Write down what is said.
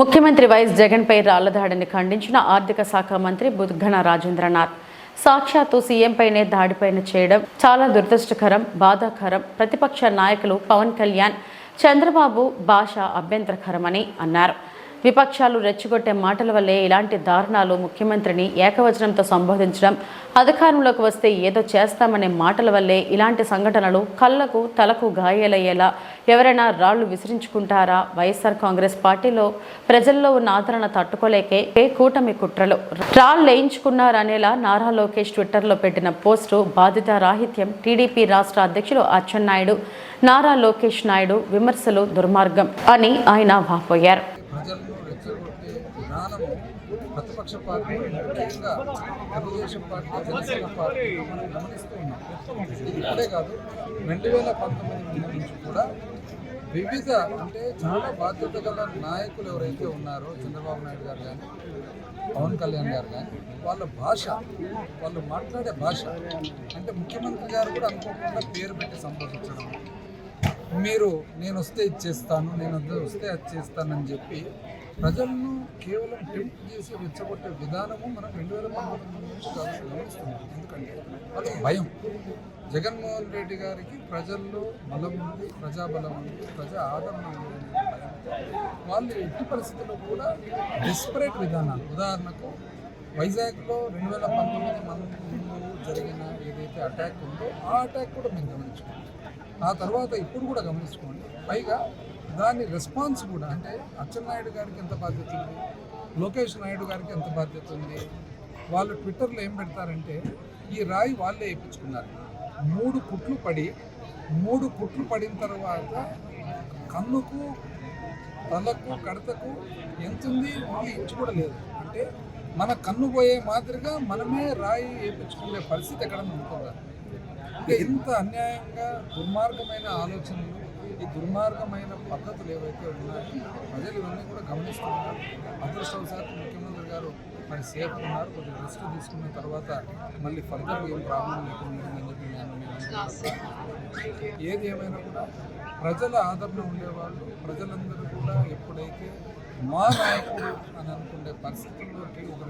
ముఖ్యమంత్రి వైఎస్ జగన్పై రాళ్ళదాడిని ఖండించిన ఆర్థిక శాఖ మంత్రి బుద్ధన రాజేంద్రనాథ్. సాక్షాత్తు సీఎంపైనే దాడిపైన చేయడం చాలా దురదృష్టకరం బాధాకరం. ప్రతిపక్ష నాయకులు పవన్ కళ్యాణ్ చంద్రబాబు భాష అభ్యంతరకరమని అన్నారు. విపక్షాలు రెచ్చగొట్టే మాటల వల్లే ఇలాంటి దారుణాలు ముఖ్యమంత్రిని ఏకవచనంతో సంబోధించడం అధికారంలోకి వస్తే ఏదో చేస్తామనే మాటల వల్లే ఇలాంటి సంఘటనలు కళ్ళకు తలకు గాయాలయ్యేలా ఎవరైనా రాళ్ళు విసిరించుకుంటారా? వైఎస్ఆర్ కాంగ్రెస్ పార్టీలో ప్రజల్లో ఉన్న ఆదరణ తట్టుకోలేకే ఏ కూటమి కుట్రలు? రాళ్ళు వేయించుకున్నారనేలా నారా లోకేష్ ట్విట్టర్లో పెట్టిన పోస్టు బాధిత రాహిత్యం టీడీపీ రాష్ట్ర అధ్యక్షులు అచ్చెన్నాయుడు నారా లోకేష్ నాయుడు విమర్శలు దుర్మార్గం అని ఆయన వాపోయారు. ప్రజలను రెచ్చగొట్టే విధానము ప్రతిపక్ష పార్టీ ముఖ్యంగా తెలుగుదేశం పార్టీ జనసేన పార్టీ మనం గమనిస్తూ ఉన్నాం ఇప్పుడే కాదు రెండు వేల పంతొమ్మిది నుంచి కూడా వివిధ అంటే చాలా బాధ్యత గల నాయకులు ఎవరైతే ఉన్నారో చంద్రబాబు నాయుడు గారు కానీ పవన్ కళ్యాణ్ గారు కానీ వాళ్ళ భాష వాళ్ళు మాట్లాడే భాష. అంటే ముఖ్యమంత్రి గారు కూడా అనుకోకుండా పేరు పెట్టి సంతోషించడం మీరు నేను వస్తే ఇది చేస్తాను నేను వస్తే అది చేస్తానని చెప్పి ప్రజలను కేవలం టెంప్ట్ చేసి రెచ్చగొట్టే విధానము మనం రెండు వేల పంతొమ్మిది నుంచి గమనిస్తున్నాం ఎందుకంటే అది భయం. జగన్మోహన్ రెడ్డి గారికి ప్రజల్లో బలం ఉంది ప్రజాబలం ఉంది ప్రజా ఆదరణ ఉంది వాళ్ళు ఎట్టి పరిస్థితుల్లో కూడా డిస్పరేట్ విధానాలు. ఉదాహరణకు వైజాగ్లో రెండు వేల పంతొమ్మిది ముందు జరిగిన ఏదైతే అటాక్ ఉందో ఆ అటాక్ కూడా మీరు గమనించుకోండి. ఆ తర్వాత ఇప్పుడు కూడా గమనించుకోండి. పైగా దాని రెస్పాన్స్ కూడా అంటే అచ్చెన్నాయుడు గారికి ఎంత బాధ్యత ఉంది? లోకేష్ నాయుడు గారికి ఎంత బాధ్యత ఉంది? వాళ్ళు ట్విట్టర్లో ఏం పెడతారంటే ఈ రాయి వాళ్ళే వేయించుకున్నారు. మూడు పుట్లు పడి మూడు పుట్లు పడిన తర్వాత కన్నుకు తలకు కడతకు ఎంత ఉంది ఇంచు కూడా లేదు. అంటే మన కన్ను పోయే మాదిరిగా మనమే రాయి వేయించుకునే పరిస్థితి ఎక్కడన్నా ఉంటుందా? అంటే ఇంత అన్యాయంగా దుర్మార్గమైన ఆలోచనలు ఈ దుర్మార్గమైన పద్ధతులు ఏవైతే ఉన్నాయో ప్రజలు ఇవన్నీ కూడా గమనిస్తున్నారు. అదృష్టవశాత్తు ముఖ్యమంత్రి గారు మరి సేఫ్ ఉన్నారు. కొద్దిగా రెస్ట్ తీసుకున్న తర్వాత మళ్ళీ ఫర్దర్ ఏం ప్రాబ్లం లేకుండా ఉంటుందని చెప్పి నేను అనుకుంటున్నాను. ఏది ఏమైనా కూడా ప్రజల ఆదరణ ఉండేవాళ్ళు ప్రజలందరూ కూడా ఎప్పుడైతే మా నాయకుడు అని అనుకునే పరిస్థితుల్లోకి ఒక